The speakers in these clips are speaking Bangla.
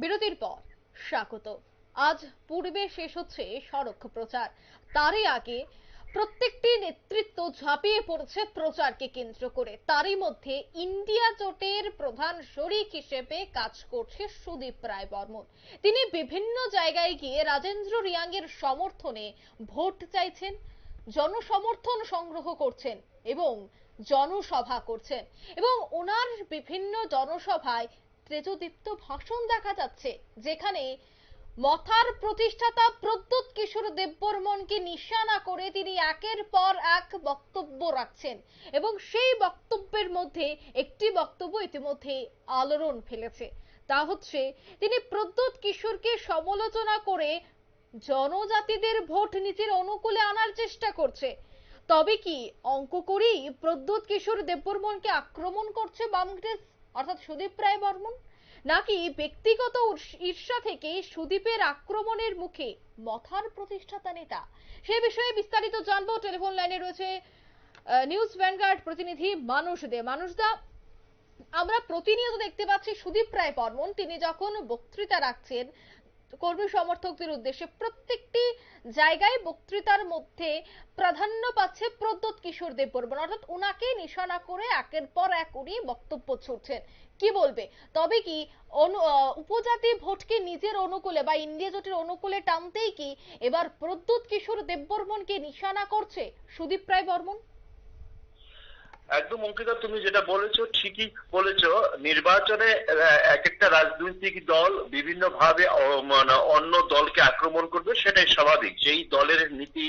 বিরতির পর, স্বাগত। আজ পূর্বে শেষ হচ্ছে সড়ক প্রচার। তারই আগে প্রত্যেকটি নেতৃত্ব ঝাঁপিয়ে পড়ছে প্রচারকে কেন্দ্র করে। তারই মধ্যে ইন্ডিয়া জোটের প্রধান শরিক হিসেবে কাজ করছে সুদীপ রায় বর্মন। তিনি বিভিন্ন জায়গায় গিয়ে রাজেন্দ্র রিয়াংয়ের সমর্থনে ভোট চাইছেন, জনসমর্থন সংগ্রহ করছেন এবং জনসভা করছেন। এবং ওনার বিভিন্ন জনসভায় তেজদীপ্ত ভাষণ দেখা যাচ্ছে, যেখানে মথার প্রতিষ্ঠাতা প্রদ্যুৎ কিশোর দেববর্মনকে নিশানা করে তিনি একের পর এক বক্তব্য রাখছেন এবং সেই বক্তব্যের মধ্যে একটি বক্তব্য ইতিমধ্যে আলোড়ন ফেলেছে। তা হচ্ছে, তিনি প্রদ্যুৎ কিশোরকে সমালোচনা করে জনজাতিদের ভোট নিজের অনুকূলে আনার চেষ্টা করছে। তবে কি অঙ্ক করেই প্রদ্যুৎ কিশোর দেববর্মনকে আক্রমণ করছে বামগ্রেস অর্থাৎ সুদীপ রায় বর্মন, নাকি ব্যক্তিগত ঈর্ষা থেকে সুদীপের আক্রমণের মুখে মথার প্রতিষ্ঠাতা নেতা? সে বিষয়ে বিস্তারিত জানব। টেলিফোন লাইনে রয়েছে নিউজ ভ্যানগার্ড প্রতিনিধি মানুষ দে। মানুষ দা, আমরা প্রতিনিয়ত দেখতে পাচ্ছি সুদীপ রায় বর্মন। তিনি যখন বক্তৃতা রাখছেন কর্মী সমর্থকদের উদ্দেশ্যে প্রত্যেকটি জায়গায় বক্তৃতার মধ্যে প্রাধান্য পাচ্ছে প্রদ্যোৎ কিশোর দেব বর্মন অর্থাৎ উনাকে নিশানা করে একের পর এক উনি বক্তব্য ছুটছেন কি বলবে? তবে কি উপজাতি ভোটকে নিজের অনুকূলে বা ইন্ডিয়া জোটের অনুকূলে টানতেই কি এবার প্রদ্যোৎ কিশোর দেববর্মনকে নিশানা করছে সুদীপ রায় বর্মন? একদম অঙ্কিতা, তুমি যেটা বলেছ ঠিকই বলেছ। নির্বাচনে এক একটা রাজনৈতিক দল বিভিন্ন ভাবে মানে অন্য দলকে আক্রমণ করবে, সেটাই স্বাভাবিক। সেই দলের নীতি,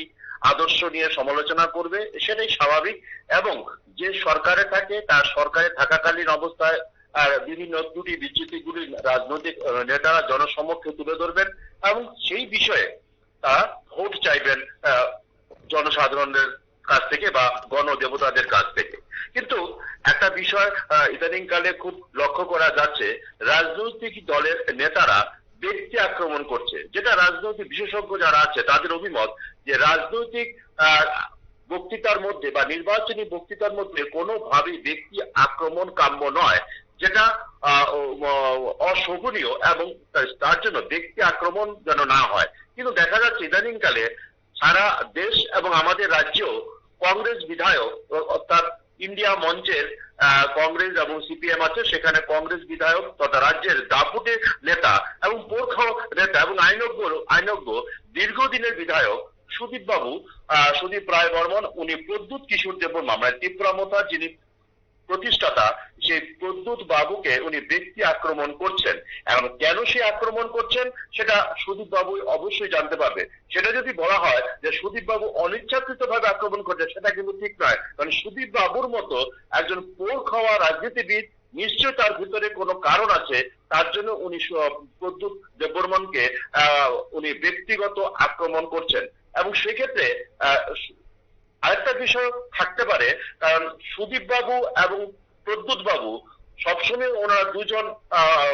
আদর্শ নিয়ে সমালোচনা করবে, সেটাই স্বাভাবিক। এবং যে সরকারে থাকে, তার সরকারে থাকাকালীন অবস্থায়, আর বিভিন্ন ত্রুটি বিচ্যুতিগুলি রাজনৈতিক নেতারা জনসমক্ষে তুলে ধরবেন এবং সেই বিষয়ে তারা ভোট চাইবেন জনসাধারণের কাছ থেকে বা গণদেবতাদের কাছ থেকে। কিন্তু একটা বিষয় আহ, ইদানিংকালে খুব লক্ষ্য করা যাচ্ছে রাজনৈতিক দলের নেতারা ব্যক্তি আক্রমণ করছে। যেটা রাজনৈতিক বিশেষজ্ঞ যারা আছে তাদের অভিমত যে রাজনৈতিক বক্তৃতার মধ্যে বা নির্বাচনী বক্তৃতার মধ্যে কোনোভাবেই ব্যক্তি আক্রমণ কাম্য নয় যেটা অশোভনীয় এবং তার জন্য ব্যক্তি আক্রমণ যেন না হয়। কিন্তু দেখা যাচ্ছে ইদানিংকালে সারা দেশ এবং আমাদের রাজ্যেও কংগ্রেস বিধায়ক অর্থাৎ ইন্ডিয়া মঞ্চের কংগ্রেস এবং সিপিএম আছে, সেখানে কংগ্রেস বিধায়ক তথা রাজ্যের দাপুটে নেতা এবং পোর্খ নেতা এবং আইনজ্ঞ আইনজ্ঞ দীর্ঘদিনের বিধায়ক সুদীপ বাবু সুদীপ রায় বর্মন, উনি প্রদ্যুৎ কিশোর দেবর মামলায় তীব্রমতা যিনি প্রতিষ্ঠাতা সেই প্রদ্যুৎ বাবুকে উনি ব্যক্তি আক্রমণ করছেন। এখন কেন সে আক্রমণ করছেন সেটা সুদীপ বাবু অবশ্যই জানতে পারবে। সেটা যদি বলা হয় যে সুদীপ বাবু অনিচ্ছাকৃত ভাবে আক্রমণ করছে সেটা কিন্তু ঠিক নয়। কারণ সুদীপ বাবুর মতো একজন পোর খাওয়া রাজনীতিবিদ নিশ্চয় তার ভিতরে কোনো কারণ আছে তার জন্য উনি প্রদ্যুৎ দেববর্মনকে উনি ব্যক্তিগত আক্রমণ করছেন। এবং সেক্ষেত্রে আহ, আরেকটা বিষয় থাকতে পারে কারণ সুদীপ বাবু এবং প্রদ্যুৎ বাবু সবসময় ওনারা দুজন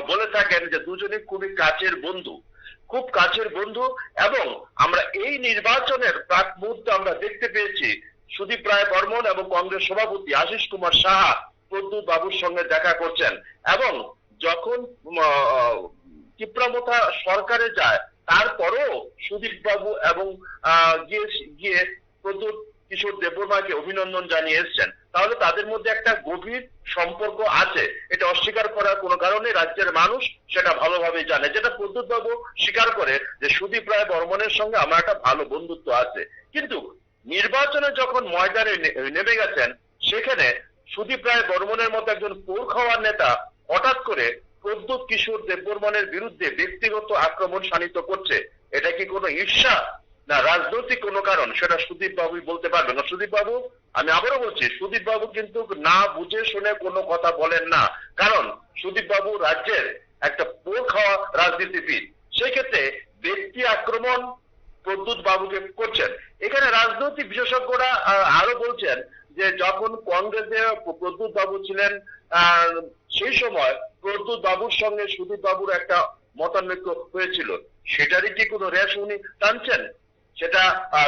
বলে থাকেন যে দুজনে খুবই কাছের বন্ধু। খুব কাছের বন্ধু এবং আমরা এই নির্বাচনের প্রাক মুহূর্তে আমরা দেখতে পেয়েছি সুদীপ রায় বর্মন এবং কংগ্রেস সভাপতি আশিস কুমার সাহা প্রদ্যুৎ বাবুর সঙ্গে দেখা করছেন এবং যখন আহ, সরকারে যায় তারপরেও সুদীপ বাবু এবং গিয়ে প্রদ্যুৎ কিশোর দেববর্মাকে অভিনন্দন জানিয়ে এসছেন। তাহলে তাদের মধ্যে একটা গভীর সম্পর্ক আছে। এটা অস্বীকার করার কোনো কারণে রাজ্যের মানুষ সেটা ভালোভাবে জানে। যেটা প্রদ্যুৎ বাবু স্বীকার করে যে সুদীপ রায় বর্মনের সঙ্গে আমার একটা ভালো বন্ধুত্ব আছে। কিন্তু নির্বাচনে যখন ময়দানে নেমে গেছেন, সেখানে সুদীপ রায় বর্মনের মতো একজন পোর খাওয়ার নেতা হঠাৎ করে প্রদ্যুৎ কিশোর দেববর্মনের বিরুদ্ধে ব্যক্তিগত আক্রমণ শানিত করছে। এটা কি কোনো ঈর্ষা? না, রাজনৈতিক কোনো কারণ, সেটা সুদীপ বাবুই বলতে পারবে না। সুদীপ বাবু, আমি আবারও বলছি, সুদীপ বাবু কিন্তু না বুঝে শুনে কোনো কথা বলেন না। কারণ সুদীপ বাবু রাজ্যের একটা পোর খাওয়া রাজনীতিবিদ। সেক্ষেত্রে ব্যক্তি আক্রমণ প্রদ্যুৎ বাবুকে করছেন। এখানে রাজনৈতিক বিশেষজ্ঞরা আরও বলছেন যে যখন কংগ্রেসে প্রদ্যুৎ বাবু ছিলেন সেই সময় প্রদ্যুৎ বাবুর সঙ্গে সুদীপ বাবুর একটা মতানৈক্য হয়েছিল। সেটারই কি কোনো রেশ উনি টানছেন? সেটা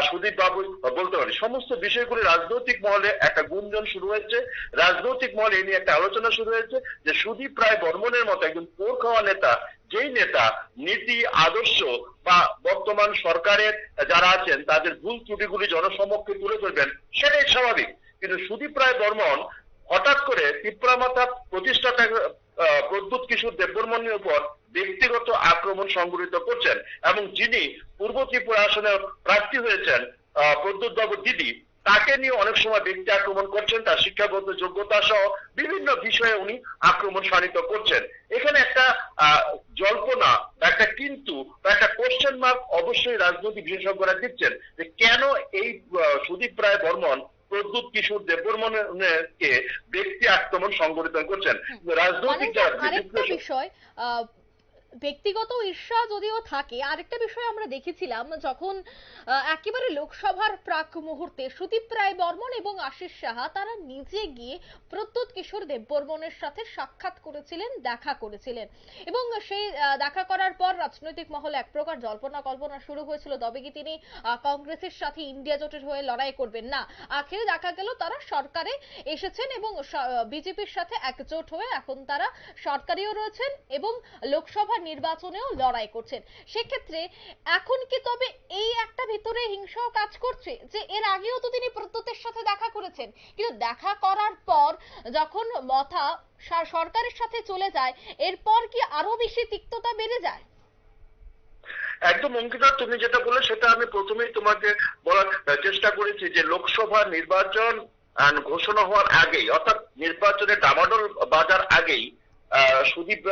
সুদীপ বাবু বলতে পারি সমস্ত বিষয়গুলি রাজনৈতিক মহলে একটা গুঞ্জন শুরু হয়েছে। রাজনৈতিক মহলে এই নিয়ে একটা আলোচনা শুরু হয়েছে যে সুদীপ রায় বর্মনের মতো একজন পোর খাওয়া নেতা, যেই নেতা নীতি, আদর্শ বা বর্তমান সরকারের যারা আছেন, তাদের ভুল ত্রুটিগুলি জনসমক্ষে তুলে ধরবেন, সেটাই স্বাভাবিক। কিন্তু সুদীপ রায় বর্মন হঠাৎ করে তিপ্রামাতা প্রতিষ্ঠাতা প্রদ্যুৎ কিশোর দেববর্মনের উপর ব্যক্তিগত আক্রমণ সংঘটিত করছেন এবং যিনি পূর্ব ত্রিপুরা আসনে প্রার্থী হয়েছেন প্রদ্যুৎ বাবু দিদি, তাকে নিয়ে অনেক সময় ব্যক্তি আক্রমণ করছেন, তার শিক্ষাগত যোগ্যতা সহ বিভিন্ন বিষয়ে উনি আক্রমণ সানিত করছেন। এখানে একটা জল্পনা বা একটা কিন্তু বা একটা কোশ্চেন মার্ক অবশ্যই রাজনৈতিক বিশেষজ্ঞরা দিচ্ছেন যে কেন এই সুদীপ রায় বর্মন প্রদ্যুৎ কিশোর দেববর্মনকে আক্রমণ সংগঠিত করছেন। রাজনৈতিক মানে যারা বিষয় আহ, ব্যক্তিগত ঈর্ষা যদিও থাকে, আরেকটা বিষয় আমরা দেখেছিলাম যখন একেবারে লোকসভার প্রাক মুহূর্তে সুদীপ রায় বর্মন এবং আশিস সাহা তারা নিজে গিয়ে প্রদ্যুৎ কিশোর দেববর্মনের সাথে সাক্ষাৎ করেছিলেন, দেখা করেছিলেন। এবং সেই দেখা করার পর রাজনৈতিক মহলে এক প্রকার জল্পনা কল্পনা শুরু হয়েছিল, তবে কি তিনি কংগ্রেসের সাথে ইন্ডিয়া জোটের হয়ে লড়াই করবেন? না, আখেরে দেখা গেল তারা সরকারে এসেছেন এবং বিজেপির সাথে একজোট হয়ে এখন তারা সরকারিও রয়েছেন এবং লোকসভা নির্বাচনেও লড়াই করছেন। সেক্ষেত্রে এখন কি তবে এই একটা ভিতরে হিংসাও কাজ করছে? যে এর আগেও তো তিনি প্রদ্যুতের সাথে দেখা করেছেন। কিন্তু দেখা করার পর যখন মথা সরকারের সাথে চলে যায়, এরপর কি আরও বেশি তিক্ততা বেড়ে যায়? একদম অঙ্কিতা, তুমি যেটা বলে সেটা আমি প্রথমেই তোমাকে বলার চেষ্টা করেছি যে লোকসভা নির্বাচন ঘোষণা হওয়ার আগেই, অর্থাৎ নির্বাচনের ডামাডোল বাজার আগেই সুদীপ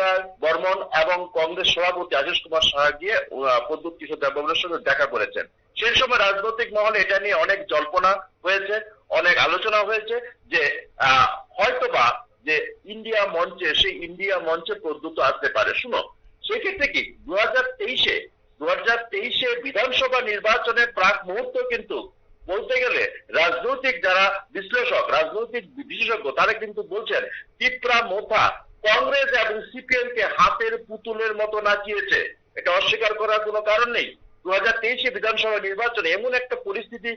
বর্মন এবং কংগ্রেস সভাপতি আশিস কুমার সাহা গিয়ে প্রদ্যুৎ কিশোর দেববর্মনের সঙ্গে দেখা করেছেন। সেই সময় রাজনৈতিক মহলে এটা নিয়ে অনেক জল্পনা হয়েছে, অনেক আলোচনা হয়েছে যে হয়তোবা যে ইন্ডিয়া মঞ্চে, সেই ইন্ডিয়া মঞ্চে প্রদ্যুৎ আসতে পারে। শুনো, সেক্ষেত্রে কি দু হাজার তেইশে দু হাজার তেইশে বিধানসভা নির্বাচনের প্রাক মুহূর্ত কিন্তু বলতে গেলে রাজনৈতিক যারা বিশ্লেষক, রাজনৈতিক বিশেষজ্ঞ, তারা কিন্তু বলছেন, তিপ্রা মোথা কংগ্রেস এবং সিপিএম কে হাতের পুতুলের মতো নাচিয়েছে। এটা অস্বীকার করার কোনো কারণ নেই। দু হাজার তেইশে বিধানসভা নির্বাচনে এমন একটা পরিস্থিতি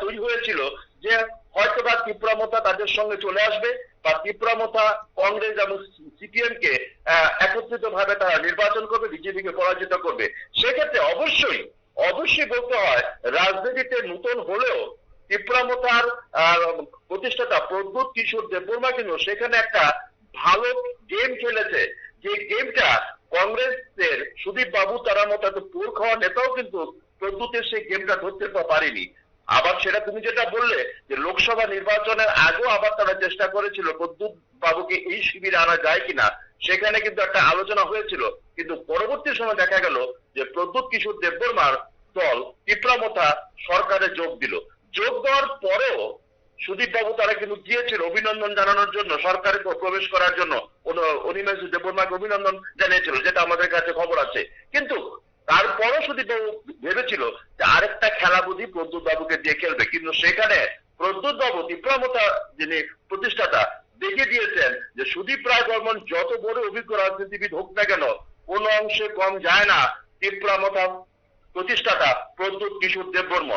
তৈরি হয়েছিল যে হয়তো বা ত্রিপুরামতা তাদের সঙ্গে চলে আসবে বা ত্রিপুরামতা কংগ্রেস এবং সিপিএম কে একত্রিত ভাবে তারা নির্বাচন করবে বিজেপিকে পরাজিত করবে। সেক্ষেত্রে অবশ্যই অবশ্যই বলতে হয় রাজনীতিতে নতুন হলেও ত্রিপুরামতার আহ, প্রতিষ্ঠাতা প্রদ্যুৎ কিশোর দেববর্মা কিন্তু সেখানে একটা ভালো গেম খেলেছে। যে গেমটা কংগ্রেসের সুদীপ বাবু, তারা মতো এত পোর খাওয়া নেতাও কিন্তু প্রদ্যুতের সেই গেমটা ধরতে পারেনি। আবার সেটা তুমি যেটা বললে, যে লোকসভা নির্বাচনের আগেও আবার তারা চেষ্টা করেছিল প্রদ্যুৎ বাবুকে এই শিবিরে আনা যায় কিনা, সেখানে কিন্তু একটা আলোচনা হয়েছিল। কিন্তু পরবর্তী সময় দেখা গেল যে প্রদ্যুৎ কিশোর দেববর্মার দল টিপ্রামথা সরকারে যোগ দিল। যোগ দেওয়ার পরেও সুদীপ বাবু তারা কিন্তু গিয়েছিল অভিনন্দন জানানোর জন্য, সরকারে প্রবেশ করার জন্য। অনিমেষ দেববর্মাকে অভিনন্দন জানিয়েছিল, যেটা আমাদের কাছে খবর আছে। কিন্তু তারপরও সুদীপ বাবু ভেবেছিল যে আরেকটা খেলা বুঝি প্রদ্যুৎ বাবুকে দিয়ে খেলবে। কিন্তু সেখানে প্রদ্যুৎ বাবু তীব্রামতা যিনি প্রতিষ্ঠাতা দেখে দিয়েছেন যে সুদীপ রায় বর্মন যত বড় অভিজ্ঞ রাজনীতিবিদ হোক না কেন, কোন অংশে কম যায় না তীব্রামতা প্রতিষ্ঠাতা প্রদ্যুৎ কিশোর দেববর্ম।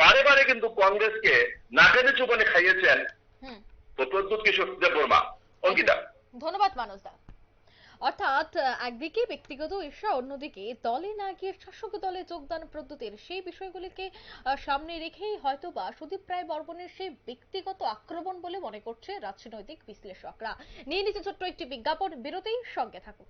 বারে বারে কিন্তু কংগ্রেসকে নাকানি চুপানি খাইয়েছেন প্রদ্যুৎ কিশোর দেববর্মা অঙ্কিতা। ধন্যবাদ মানস দা অর্থাৎ একদিকে ব্যক্তিগত ঈর্ষা অন্যদিকে দলে না গিয়ে শাসক দলে যোগদান প্রদ্যুতের সেই বিষয়গুলিকে সামনে রেখেই হয়তোবা সুদীপ রায় বর্মনের সেই ব্যক্তিগত আক্রমণ বলে মনে করছে রাজনৈতিক বিশ্লেষকরা। নিয়ে নিচে ছোট্ট একটি বিজ্ঞাপন বিরতির সঙ্গে থাকুন।